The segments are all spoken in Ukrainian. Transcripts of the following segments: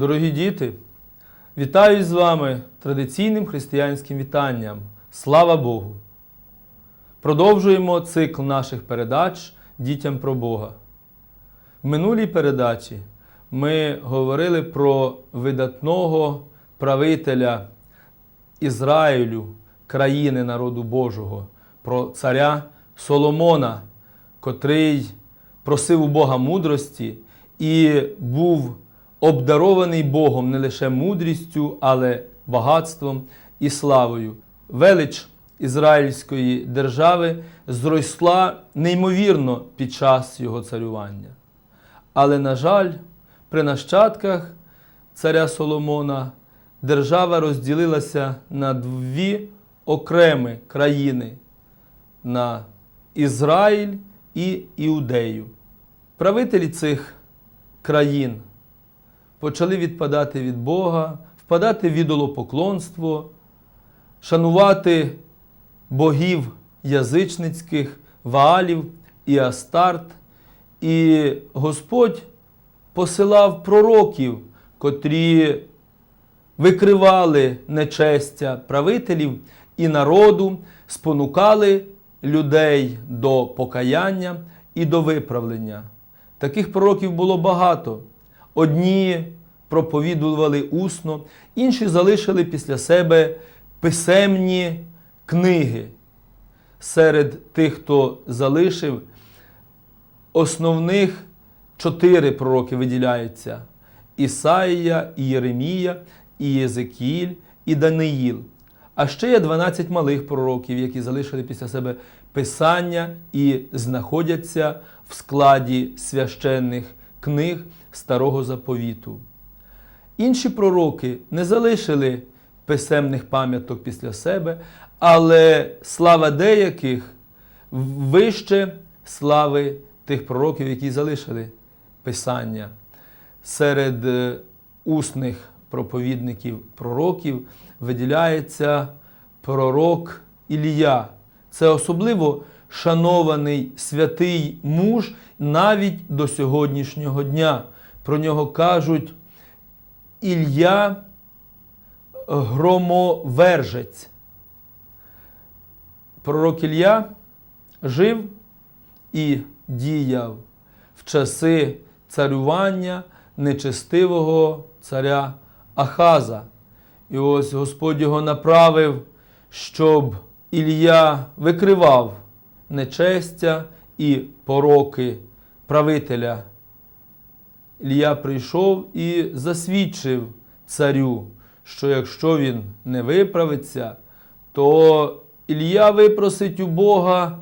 Дорогі діти, вітаю з вами традиційним християнським вітанням. Слава Богу! Продовжуємо цикл наших передач дітям про Бога. В минулій передачі ми говорили про видатного правителя Ізраїлю, країни народу Божого, про царя Соломона, котрий просив у Бога мудрості і був обдарований Богом не лише мудрістю, але багатством і славою. Велич Ізраїльської держави зросла неймовірно під час його царювання. Але, на жаль, при нащадках царя Соломона держава розділилася на дві окремі країни на Ізраїль і Іудею. Правителі цих країн почали відпадати від Бога, впадати в ідолопоклонство, шанувати богів язичницьких, Ваалів і Астарт. І Господь посилав пророків, котрі викривали нечестя правителів і народу, спонукали людей до покаяння і до виправлення. Таких пророків було багато. Одні проповідували усно, інші залишили після себе писемні книги. Серед тих, хто залишив, основних чотири пророки виділяються: Ісаїя, і Єремія, і Єзекіїль, і Даниїл. А ще є 12 малих пророків, які залишили після себе писання і знаходяться в складі священних книг Старого Заповіту. Інші пророки не залишили писемних пам'яток після себе, але слава деяких вище слави тих пророків, які залишили Писання. Серед е, усних проповідників пророків виділяється пророк Ілія. Це особливо шанований святий муж навіть до сьогоднішнього дня. Про нього кажуть Ілля громовержець. Пророк Ілля жив і діяв в часи царювання нечестивого царя Ахаза. І ось Господь його направив, щоб Ілля викривав нечестя і пороки правителя. Ілля прийшов і засвідчив царю, що якщо він не виправиться, то Ілля випросить у Бога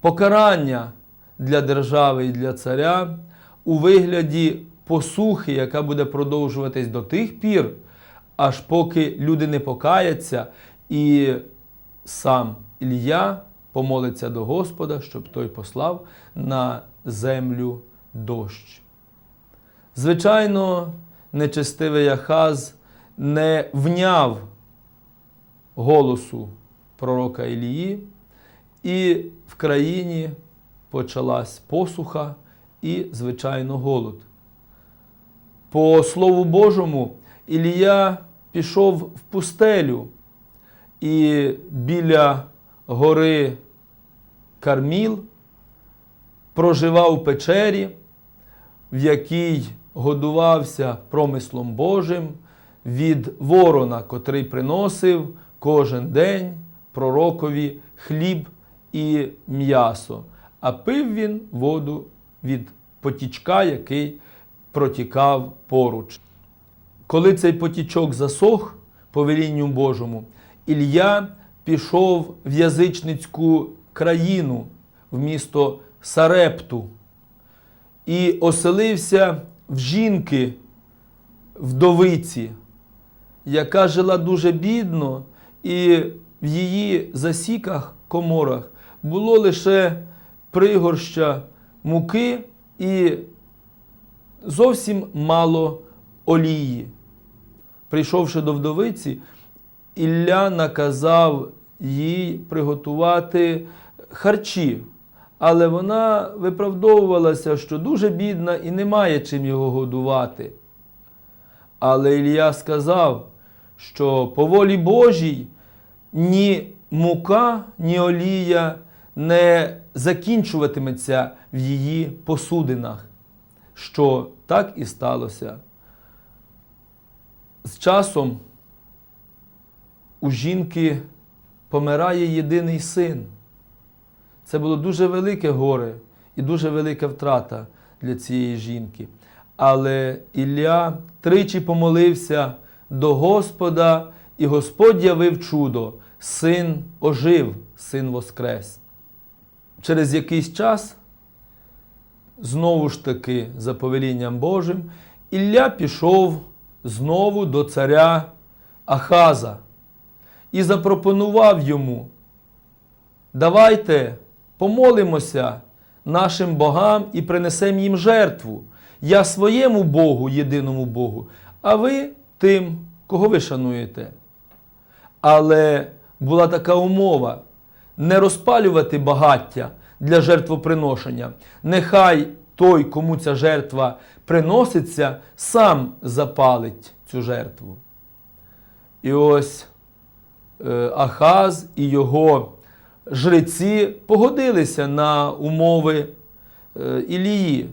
покарання для держави і для царя у вигляді посухи, яка буде продовжуватись до тих пір, аж поки люди не покаяться, і сам Ілля помолиться до Господа, щоб той послав на землю дощ. Звичайно, нечестивий Ахаз не вняв голосу пророка Ілії, і в країні почалась посуха і, звичайно, голод. По Слову Божому, Ілія пішов в пустелю і біля гори Карміл проживав у печері, в якій годувався промислом Божим від ворона, котрий приносив кожен день пророкові хліб і м'ясо, а пив він воду від потічка, який протікав поруч. Коли цей потічок засох по велінню Божому, Ілля пішов в язичницьку країну, в місто Сарепту, і оселився в жінки вдовиці, яка жила дуже бідно, і в її засіках, коморах було лише пригорща муки і зовсім мало олії. Прийшовши до вдовиці, Ілля наказав їй приготувати харчі, але вона виправдовувалася, що дуже бідна і не має чим його годувати. Але Ілія сказав, що по волі Божій ні мука, ні олія не закінчуватиметься в її посудинах, що так і сталося. З часом у жінки помирає єдиний син. Це було дуже велике горе і дуже велика втрата для цієї жінки. Але Ілля тричі помолився до Господа, і Господь явив чудо. Син ожив, син воскрес. Через якийсь час, знову ж таки, за повелінням Божим, Ілля пішов знову до царя Ахаза і запропонував йому: Давайте помолимося нашим богам і принесемо їм жертву. Я своєму Богу, єдиному Богу, а ви тим, кого ви шануєте. Але була така умова не розпалювати багаття для жертвоприношення. Нехай той, кому ця жертва приноситься, сам запалить цю жертву. І ось Ахаз і його жреці погодилися на умови е, Ілії.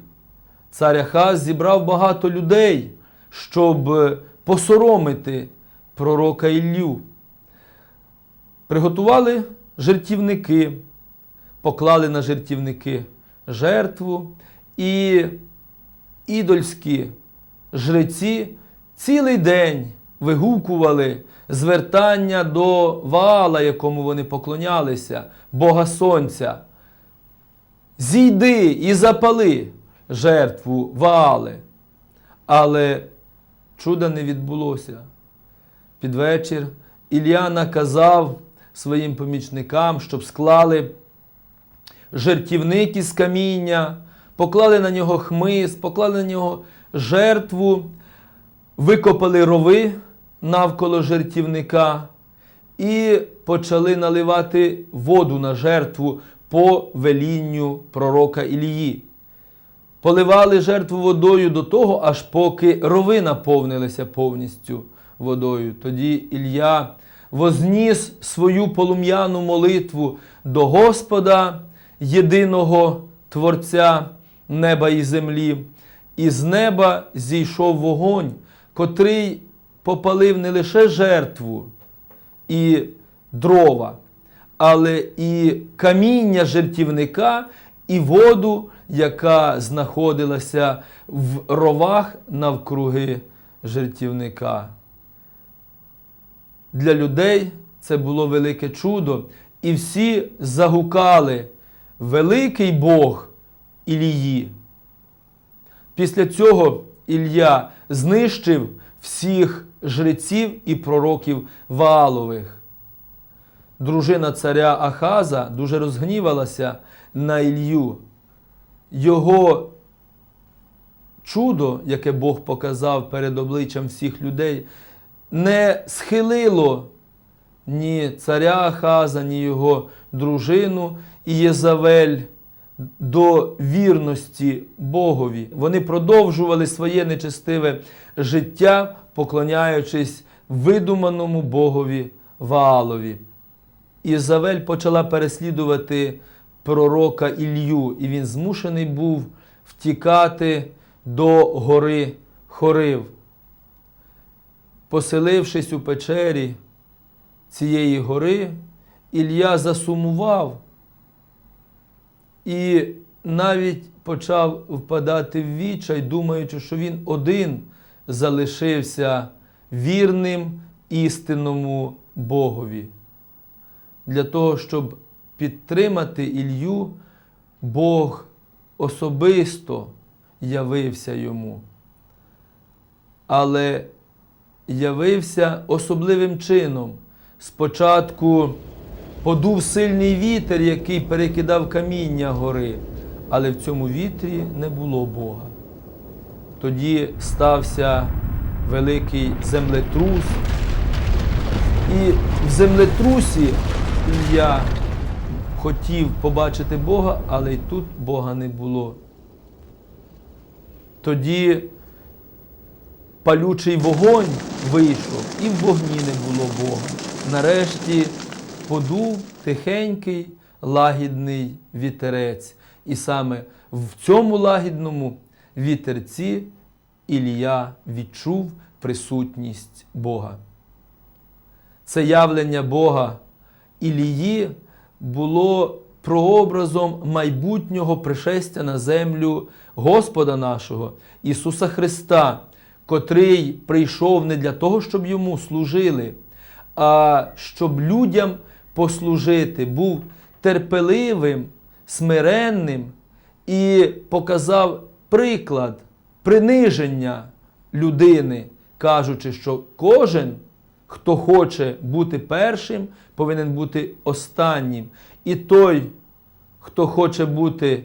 Цар Ахаз зібрав багато людей, щоб е, посоромити пророка Іллю. Приготували жертівники, поклали на жертівники жертву, і ідольські жреці цілий день вигукували звертання до Ваала, якому вони поклонялися, Бога Сонця. Зійди і запали жертву Ваале. Але чуда не відбулося. Під вечір Ілля наказав своїм помічникам, щоб склали жертівник із каміння, поклали на нього хмиз, поклали на нього жертву, викопали рови навколо жертівника і почали наливати воду на жертву по велінню пророка Ілії. Поливали жертву водою до того, аж поки рови наповнилися повністю водою. Тоді Ілля возніс свою полум'яну молитву до Господа, єдиного Творця неба і землі, і з неба зійшов вогонь, котрий попалив не лише жертву і дрова, але і каміння жертівника, і воду, яка знаходилася в ровах навкруги жертівника. Для людей це було велике чудо, і всі загукали Великий Бог Ілії. Після цього Ілля знищив всіх жреців і пророків Ваалових. Дружина царя Ахаза дуже розгнівалася на Ілью. Його чудо, яке Бог показав перед обличчям всіх людей, не схилило ні царя Ахаза, ні його дружину і Єзавель до вірності Богові. Вони продовжували своє нечестиве життя, поклоняючись видуманому Богові Ваалові. Ізавель почала переслідувати пророка Ілью, і він змушений був втікати до гори Хорив. Поселившись у печері цієї гори, Ілля засумував і навіть почав впадати в відчай, думаючи, що він один залишився вірним істинному Богові. Для того, щоб підтримати Ілью, Бог особисто явився йому. Але явився особливим чином. Спочатку подув сильний вітер, який перекидав каміння гори, але в цьому вітрі не було Бога. Тоді стався великий землетрус, і в землетрусі я хотів побачити Бога, але й тут Бога не було. Тоді палючий вогонь вийшов, і в вогні не було Бога. Нарешті подув тихенький лагідний вітерець. І саме в цьому лагідному вітерці Ілія відчув присутність Бога. Це явлення Бога Ілії було прообразом майбутнього пришестя на землю Господа нашого, Ісуса Христа, котрий прийшов не для того, щоб йому служили, а щоб людям послужити, був терпеливим, смиренним і показав приклад приниження людини, кажучи, що кожен, хто хоче бути першим, повинен бути останнім. І той, хто хоче бути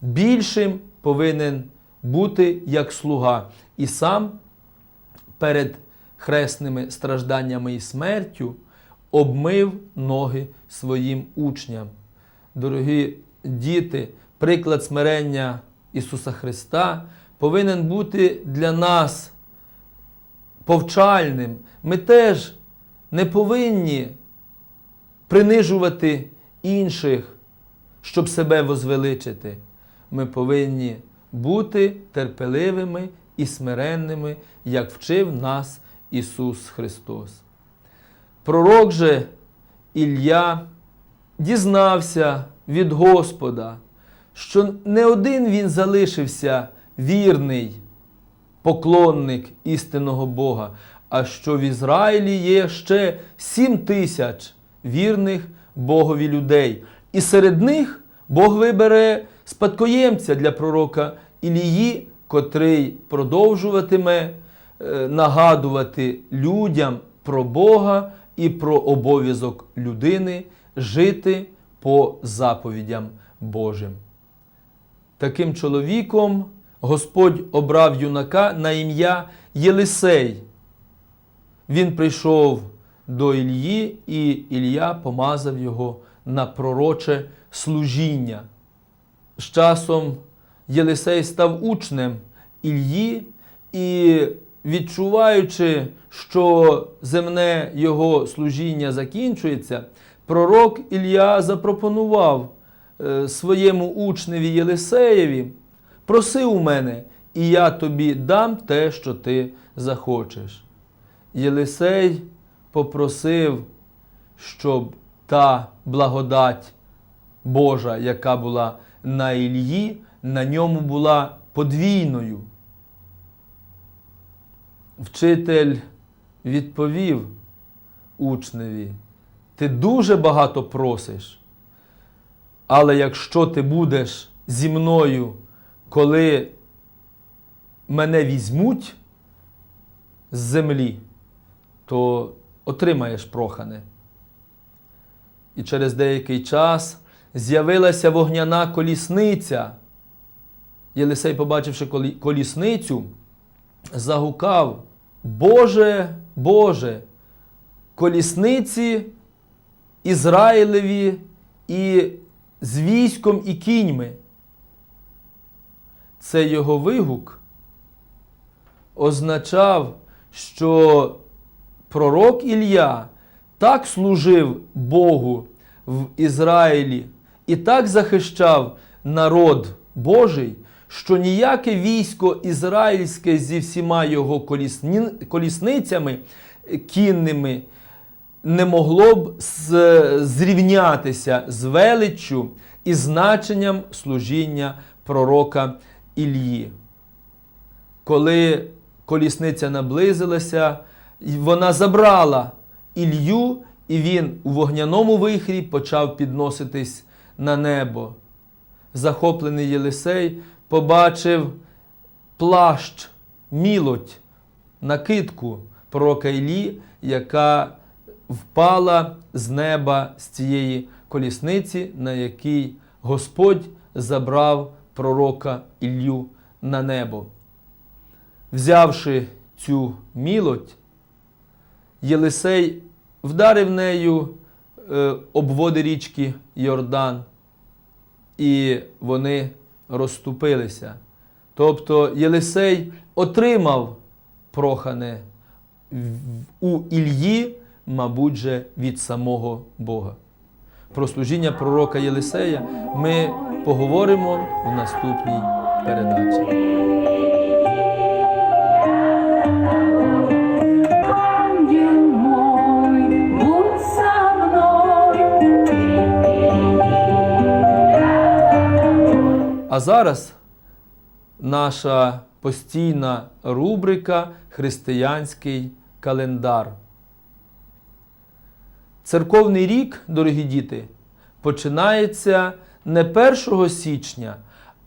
більшим, повинен бути як слуга. І сам перед хресними стражданнями і смертю обмив ноги своїм учням. Дорогі діти, приклад смирення Ісуса Христа повинен бути для нас повчальним. Ми теж не повинні принижувати інших, щоб себе возвеличити. Ми повинні бути терпеливими і смиренними, як вчив нас Ісус Христос. Пророк же Ілля дізнався від Господа, що не один він залишився вірний поклонник істинного Бога, а що в Ізраїлі є ще сім тисяч вірних Богові людей. І серед них Бог вибере спадкоємця для пророка Ілії, котрий продовжуватиме е, нагадувати людям про Бога і про обов'язок людини жити по заповідям Божим. Таким чоловіком Господь обрав юнака на ім'я Єлисей. Він прийшов до Ілії, і Ілля помазав його на пророче служіння. З часом Єлисей став учнем Ільї і, відчуваючи, що земне його служіння закінчується, пророк Ілля запропонував е, своєму учневі Єлисеєві, проси у мене, і я тобі дам те, що ти захочеш. Єлисей попросив, щоб та благодать Божа, яка була на Ілії, на ньому була подвійною. Вчитель відповів учневі, ти дуже багато просиш, але якщо ти будеш зі мною, коли мене візьмуть з землі, то отримаєш прохане. І через деякий час з'явилася вогняна колісниця. Єлисей, побачивши колісницю, загукав: Боже, Боже, колісниці Ізраїлеві і з військом і кіньми. Це його вигук означав, що пророк Ілля так служив Богу в Ізраїлі і так захищав народ Божий, що ніяке військо ізраїльське зі всіма його колісні- колісницями кінними не могло б зрівнятися з величчю і значенням служіння пророка Ілії. Коли колісниця наблизилася, вона забрала Ілью, і він у вогняному вихрі почав підноситись на небо. Захоплений Єлисей побачив плащ, мілоть, накидку пророка Іллі, яка впала з неба з цієї колісниці, на якій Господь забрав пророка Іллю на небо. Взявши цю мілоть, Єлисей вдарив нею е, об води річки Йордан, і вони розступилися. Тобто Єлисей отримав прохане у Ільї, мабуть, же від самого Бога. Про служіння пророка Єлисея ми поговоримо в наступній передачі. А зараз наша постійна рубрика Християнський календар. Церковний рік, дорогі діти, починається не 1 січня,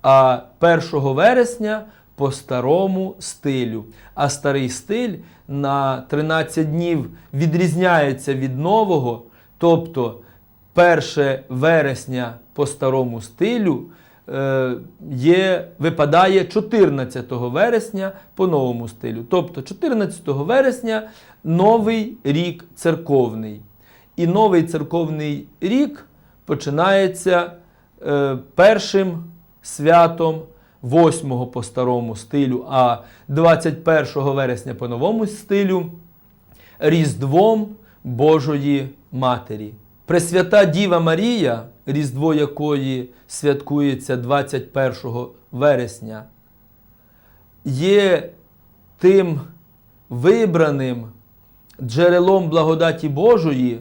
а 1 вересня по старому стилю. А старий стиль на 13 днів відрізняється від нового, тобто 1 вересня по старому стилю є, випадає 14 вересня по новому стилю. Тобто 14 вересня новий рік церковний. І новий церковний рік починається е, першим святом 8 по старому стилю, а 21 вересня по новому стилю Різдвом Божої Матері. Пресвята Діва Марія, Різдво якої святкується 21 вересня, є тим вибраним джерелом благодаті Божої,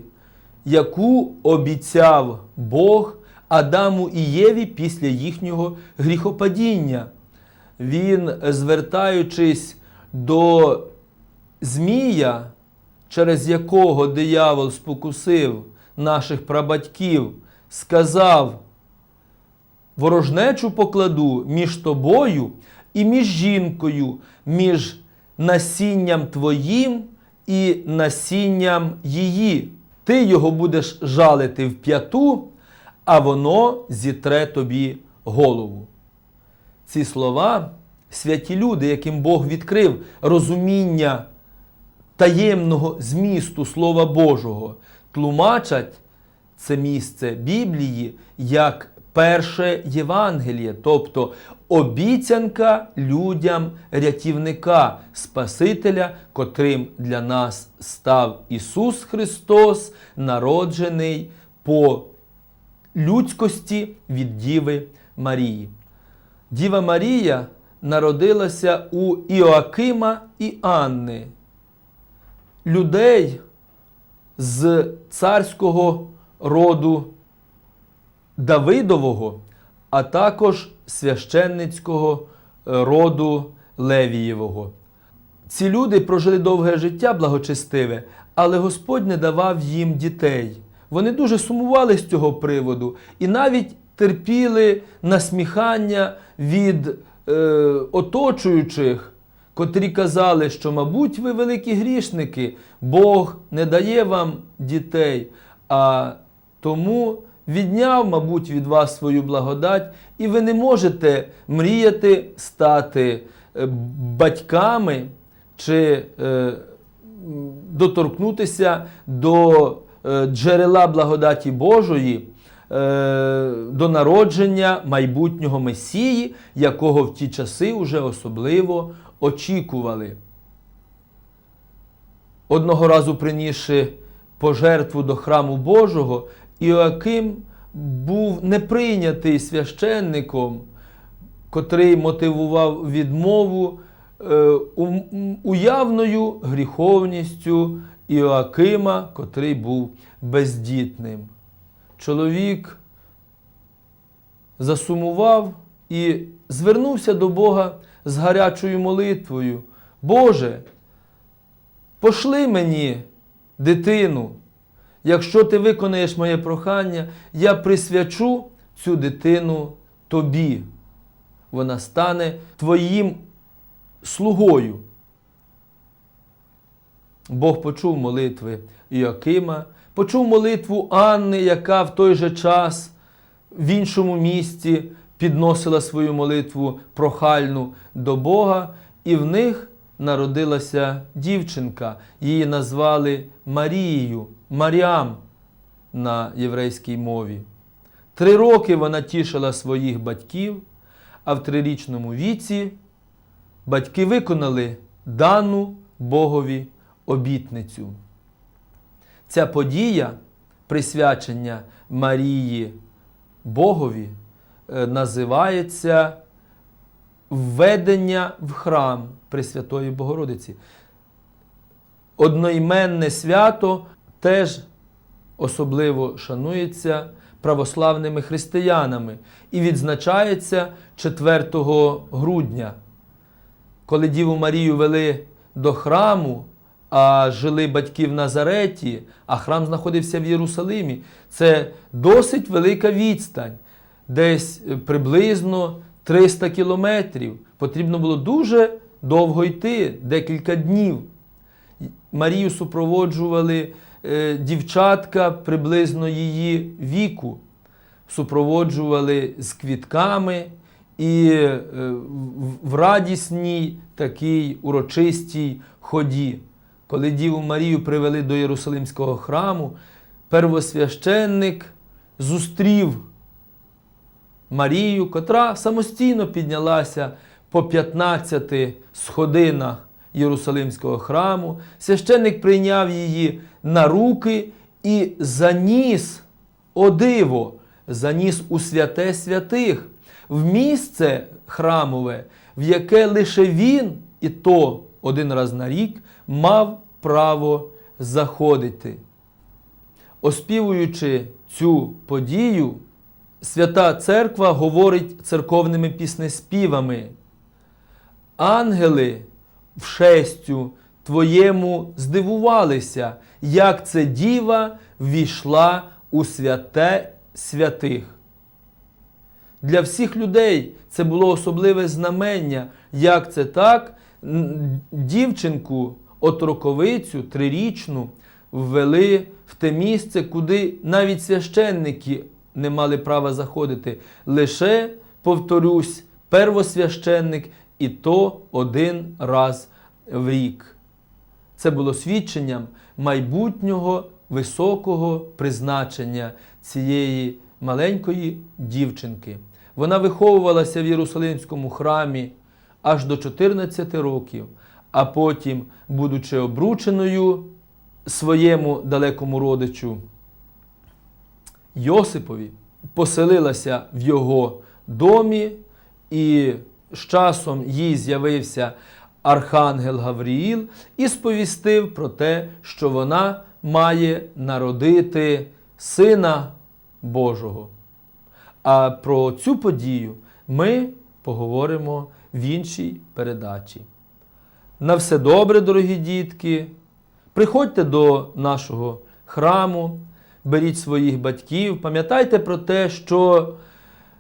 яку обіцяв Бог Адаму і Єві після їхнього гріхопадіння. Він, звертаючись до Змія, через якого диявол спокусив наших прабатьків, сказав: ворожнечу покладу між тобою і між жінкою, між насінням твоїм і насінням її. Ти його будеш жалити в п'яту, а воно зітре тобі голову. Ці слова святі люди, яким Бог відкрив розуміння таємного змісту Слова Божого, тлумачать це місце Біблії як перше Євангеліє, тобто обіцянка людям рятівника, Спасителя, котрим для нас став Ісус Христос, народжений по людськості від Діви Марії. Діва Марія народилася у Іоакима і Анни, людей з царського роду Давидового, а також священницького е, роду Левієвого. Ці люди прожили довге життя благочестиве, але Господь не давав їм дітей. Вони дуже сумували з цього приводу і навіть терпіли насміхання від е, оточуючих, котрі казали, що, мабуть, ви великі грішники, Бог не дає вам дітей, а тому відняв, мабуть, від вас свою благодать, і ви не можете мріяти стати е, батьками чи е, доторкнутися до е, джерела благодаті Божої, до народження майбутнього Месії, якого в ті часи вже особливо очікували. Одного разу принісши пожертву до храму Божого, Іоаким був не прийнятий священником, котрий мотивував відмову е, уявною гріховністю Іоакима, котрий був бездітним. Чоловік засумував і звернувся до Бога з гарячою молитвою. Боже, пошли мені дитину. Якщо ти виконаєш моє прохання, я присвячу цю дитину тобі. Вона стане твоїм слугою. Бог почув молитви Іоакима, почув молитву Анни, яка в той же час в іншому місці підносила свою молитву прохальну до Бога, і в них народилася дівчинка. Її назвали Марією, Маріам на єврейській мові. Три роки вона тішила своїх батьків, а в трирічному віці батьки виконали дану Богові обітницю. Ця подія присвячення Марії Богові е, називається введення в храм Пресвятої Богородиці. Одноіменне свято теж особливо шанується православними християнами і відзначається 4 грудня. Коли Діву Марію вели до храму, а жили батьки в Назареті, а храм знаходився в Єрусалимі, це досить велика відстань, десь приблизно 300 кілометрів. Потрібно було дуже довго йти, декілька днів. Марію супроводжували е, дівчатка приблизно її віку, супроводжували з квітками і е, в- радісній такій урочистій ході. Коли Діву Марію привели до Єрусалимського храму, первосвященник зустрів Марію, котра самостійно піднялася по 15 сходинах Єрусалимського храму. Священник прийняв її на руки і заніс, о диво, заніс у святе святих, в місце храмове, в яке лише він, і то один раз на рік, мав право заходити. Оспівуючи цю подію, Свята Церква говорить церковними піснеспівами. Ангели в шестю твоєму здивувалися, як це діва ввійшла у святе святих. Для всіх людей це було особливе знамення, як це так, дівчинку, отроковицю трирічну, ввели в те місце, куди навіть священники не мали права заходити. Лише, повторюсь, первосвященник і то один раз в рік. Це було свідченням майбутнього високого призначення цієї маленької дівчинки. Вона виховувалася в Єрусалимському храмі аж до 14 років, а потім, будучи обрученою своєму далекому родичу Йосипові, поселилася в його домі, і з часом їй з'явився архангел Гавріїл і сповістив про те, що вона має народити Сина Божого. А про цю подію ми поговоримо в іншій передачі. На все добре, дорогі дітки. Приходьте до нашого храму, беріть своїх батьків, пам'ятайте про те, що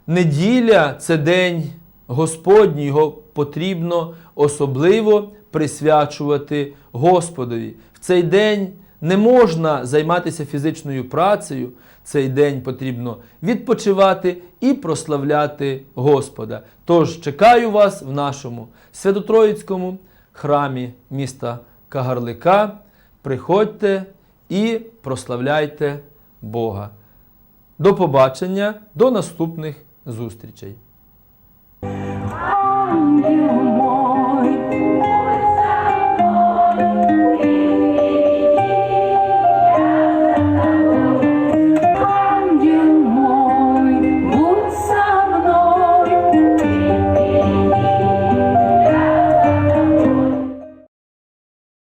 неділя це день Господній, його потрібно особливо присвячувати Господові. В цей день не можна займатися фізичною працею, цей день потрібно відпочивати і прославляти Господа. Тож чекаю вас в нашому Свято-Троїцькому храмі міста Кагарлика. Приходьте і прославляйте Бога. До побачення, до наступних зустрічей!